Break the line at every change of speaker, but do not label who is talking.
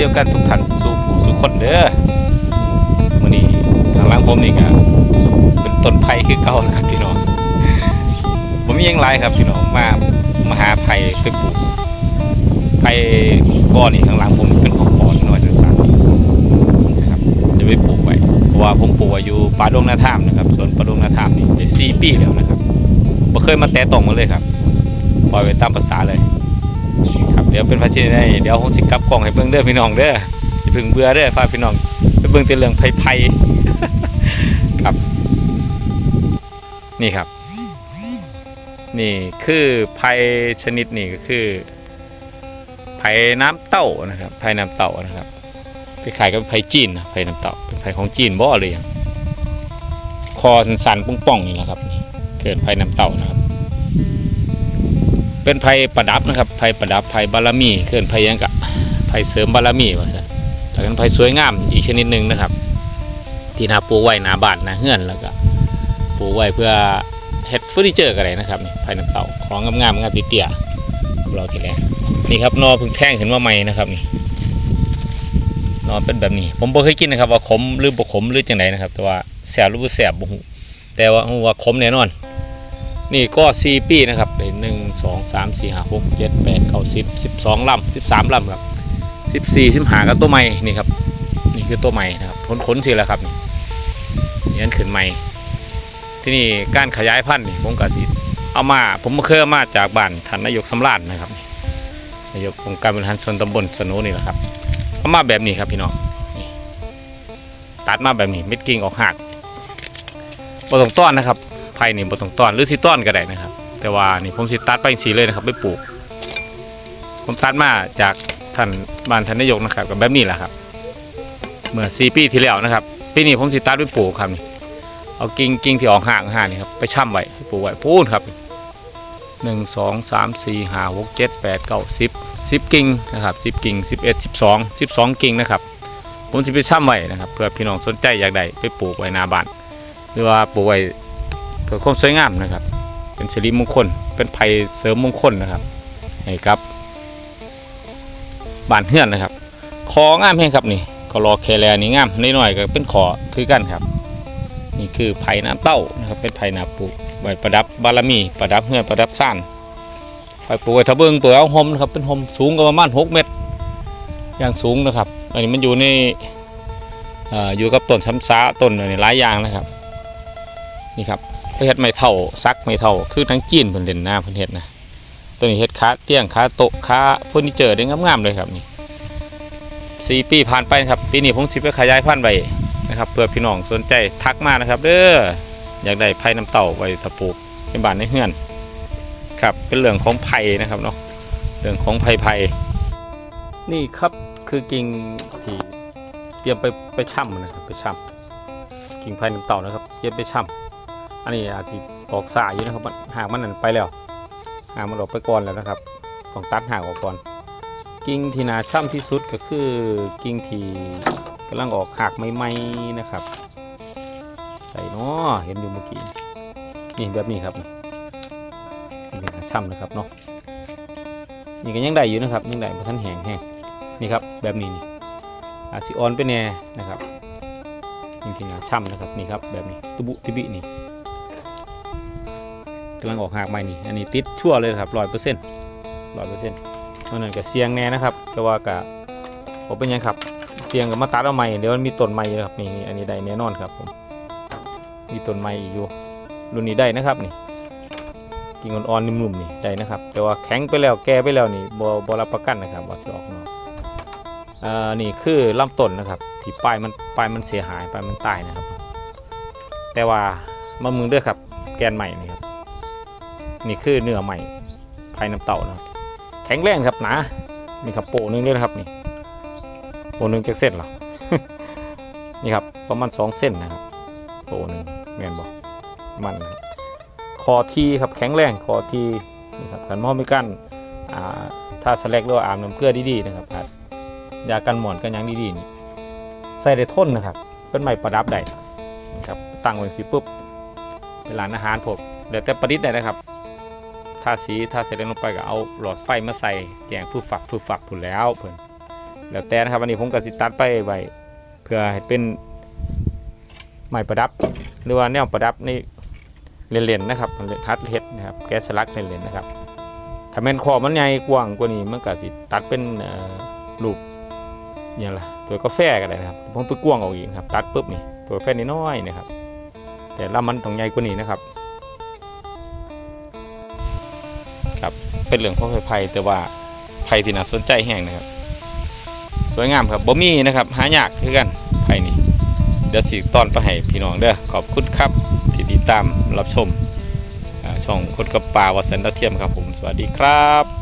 เดียวกันทุกท่านสู่ผู้สู่คนเด้อมื้อนี้ทางหลังผมนี่ก็เป็นต้นไผ่คือเก่านะครับพี่น้องผมมียังหลายครับพี่น้องมามาหาไผ่ไปปลูกไผ่ก้อนนี่ข้างหลังผมเป็นของปอนน้อยจังซั่นนะครับจะไปปลูกไว้เพราะว่าผมปลูกอยู่ป่าดงนาทามนะครับสวนป่าดงนาทามนี่ได้4ปีแล้วนะครับบ่เคยมาแตะต้องมันเลยครับปล่อยไว้ตามภาษาเลย ครับเดี๋ยวเป็นภาชีได้เดี๋ยวผมสิกลับกล่องให้เบิ่งเด้อพี่น้องเด้ออย่าเพิ่งเบื่อเด้อฝากพี่น้องไปเบิ่งแต่เรื่องไผ่ครับ นี่ครับ นี่คือไผ่ชนิดนี้ก็คือไผ่น้ำเต้านะครับไผ่น้ำเต้านะครับคล้ายๆกับไผ่จีนนะไผ่น้ำเต้าเป็นไผ่ของจีนบ่หรือยังคอสันๆป่องๆนี่นะครับ เกิดไผ่น้ำเต้านะครับ เป็นไผ่ประดับนะครับไผ่ประดับไผ่บารมีเคลื่อนไผ่ยังกะไผ่เสริมบารมีว่าซะแล้วกันไผ่สวยงามอีกชนิดหนึ่งนะครับ ที่นาปลูกไว้หนาบ้านหนาเฮือนแล้วก็ปลูกไว้เพื่อเฮ็ดเฟอร์นิเจอร์กันเลยนะครับนี่ไผ่น้ำเต่าของงามๆงามเตี้ยๆเราทีแรกนี่ครับนอพึ่งแท่งเห็นว่าใหม่นะครับนี่นอเป็นแบบนี้ ผมบ่เคยกินนะครับว่าขมหรือบ่ขมหรือจังไดนะครับ แต่ว่าแสบรือบ่แสบบ่ฮู้แต่ว่าว่าขมแน่นอน นี่ก็สี่ปีนะครับเป็นหนึ่งสองสามสี่ห้าหกเจ็ดแปดเก้าสิบสิบสองลำสิบสามลำครับสิบสี่สิบห้ากับตัวใหม่นี่ครับ นี่คือตัวใหม่นะครับขนขนสิแล้วครับนี่นี่นั่นขึ้นใหม่ ที่นี่การขยายพันธุ์นี่ผมกสิเอามาผมเคยเอามาจากบ้านท่านนายกสำราญนะครับนายกองค์การบริหารส่วนตำบลสนุนี่แหละครับเอามาแบบนี้ครับพี่น้องตัดมาแบบนี้เม็ดกิ่งออกหักบ่ต้องต้อนนะครับ ผ่นี่บ่ต้องต้อนหรือสิต้อนก็ได้นะครับ แต่ว่านี่ผมสิตัดไปสีเลยนะครับไปปลูก ผมตัดมาจากท่านบ้านท่านนายกนะครับกับแบบนี้แหละครับเมื่อ4ปีที่แล้วนะครับปีนี้ผมสิตัดไปปลูกครับนี่เอากิ่งกิ่งที่ออกห่างห่างนี่ครับไปช่ำไว้ปลูกไว้พูนครับหนึ่งสองสามสี่ห้าหกเจ็ดแปดเก้าสิบสิบกิ่งนะครับสิบกิ่งสิบเอ็ดสิบสองสิบสองกิ่งนะครับผมจะไปช่ำไว้นะครับเพื่อพี่น้องสนใจอยากได้ไปปลูกไว้หน้าบ้านหรือว่าปลูกไว้ พื่อความสวยงามนะครับ เป็นสิริมงคล เป็นภัยเสริมมงคลนะครับให้กับบ้านเฮือนนะครับของามแห้งครับนี่ก็รอแคแลนี่งามนิดหน่อยก็เป็นขอคือกันครับ นี่คือไผ่น้ำเต้านะครับ เป็นไผ่นาปลูกไว้ประดับบารมีประดับเฮือนประดับซ่านไว้ปลูกไว้ทะเบิงตัวเอาหมนะครับเป็นหมสูงก็ประมาณ6เมตร อย่างสูงนะครับ อันนี้มันอยู่ในอ่ออยู่กับต้นช้ำซาต้นอะไรหลายอย่างนะครับ นี่ครับ เฮ็ดไม่เท่าซักไม่เท่าคือทั้งจีนเพิ่นเล่นหน้าเพิ่นเฮ็ดนะตัวนี้เฮ็ดขาเตียงขาโต๊ะขาเฟอร์นิเจอร์ได้งามๆเลยครับนี่สี่ปีผ่านไปนะครับปีนี้ผมสิไปขยายพันธุ์ไว้นะครับเพื่อพี่น้องสนใจทักมานะครับเด้ออยากได้ไผ่น้ำเต่าไว้ตะปลูกในบ้านในเฮือนครับเป็นเรื่องของไผ่นะครับเนาะเรื่องของไผ่ไผ่นี่ครับคือกิ่งที่เตรียมไปไปช่ำนะครับไปช่ำกิ่งไผ่น้ำเต่านะครับเตรียมไปช่ำ อันนี้อาจจะออกสายอยู่นะครับหากมันนั่นไปแล้วหากมันออกไปก่อนแล้วนะครับต้องตัดหากออกก่อน กิ่งที่นาช่ำที่สุดก็คือกิ่งที่กำลังออกหากใหม่ๆนะครับ ใส่เนาะเห็นอยู่เมื่อกี้นี่แบบนี้ครับนี่นาช่ำนะครับเนาะนี่ก็ยังได้อยู่นะครับยังได้เพราะท่านแห้งแห้งนี่ครับแบบนี้นี่อาจสิอ่อนไปแน่นะครับกิ่งที่นาช่ำนะครับนี่ครับแบบนี้ตุบุติบินี่ กำลังออกหากใหม่นี่อันนี้ติดชั่วเลยครับร้อยเปอร์เซ็นต์ร้อยเปอร์เซ็นต์เพราะนั้นก็เสียงแน่นะครับแต่ว่ากะผมเป็นยังครับเสียงกับมาตัดเอาใหม่เดี๋ยวมันมีต้นใหม่ครับนี่อันนี้ได้แน่นอนครับผมมีต้นใหม่อีกอยู่รุ่นนี้ได้นะครับนี่กิ่งอ่อนๆนุ่มๆนี่ได้นะครับ แต่ว่าแข็งไปแล้วแก่ไปแล้วนี่บ่บ่รับประกันนะครับว่าสิออกเนาะอ่านี่คือลำต้นนะครับที่ปลายมันปลายมันเสียหายปลายมันตายนะครับ แต่ว่ามามึงเด้อครับแกนใหม่นี่ครับ นี่คือเนื้อใหม่ภายน้ำเต่านะครับแข็งแรงครับหนานี่ครับโปะหนึงเลยนะครับนี่โปะหนึงจากเส้นเหรอนี่ครับประมาณสองเส้นนะครับโปะหนึงแมนบอกมันนะคอทีครับแข็งแรงคอทีนี่ครับกันมอไม่กันอ่าถ้าสแลกหรือว่าอาบน้ำเกลือดีๆนะครับยากันหมอนกันยังดีๆนี่ใส่ได้ทนนะครับเป็นไม้ประดับได้นะครับตั้งไว้สิปุ๊บเป็นร้านอาหารผมเดี๋ยวแต่ประดิษฐ์ได้นะครับ ทาสีทาเสร็จแล้วลงไปก็เอาหลอดไฟมาใส่แจงผู้ฝักผู้ฝักผุนแล้วเพิ่นแล้วแต่นะครับอันนี้ผมก็สิตัดไปไว้เพื่อให้เป็นไม้ประดับ หรือว่าแนวประดับนี่เล่นๆนะครับฮัดเฮ็ดนะครับแกสลักเล่นๆนะครับถ้าแม่นคอมันใหญ่กว้างกว่านี้มันก็สิตัดเป็นรูปเนี่ยละตัวกาแฟก็ได้นะครับผมไปกว้างเอาอีกนะครับตัดปุ๊บนี่ตัวกาแฟน้อยนะครับ แต่ละมันต้องใหญ่กว่านี้นะครับ เป็นเรื่องของไผ่แต่ว่าไผ่ที่น่าสนใจแห่งนะครับ สวยงามครับบ่มีนะครับ หายากคือกันไผ่นี่เดี๋ยวสิตอนไปให้พี่น้องเด้อขอบคุณครับที่ติดตามรับชมช่องคนกับป่าวสันดาเทียมครับผมสวัสดีครับ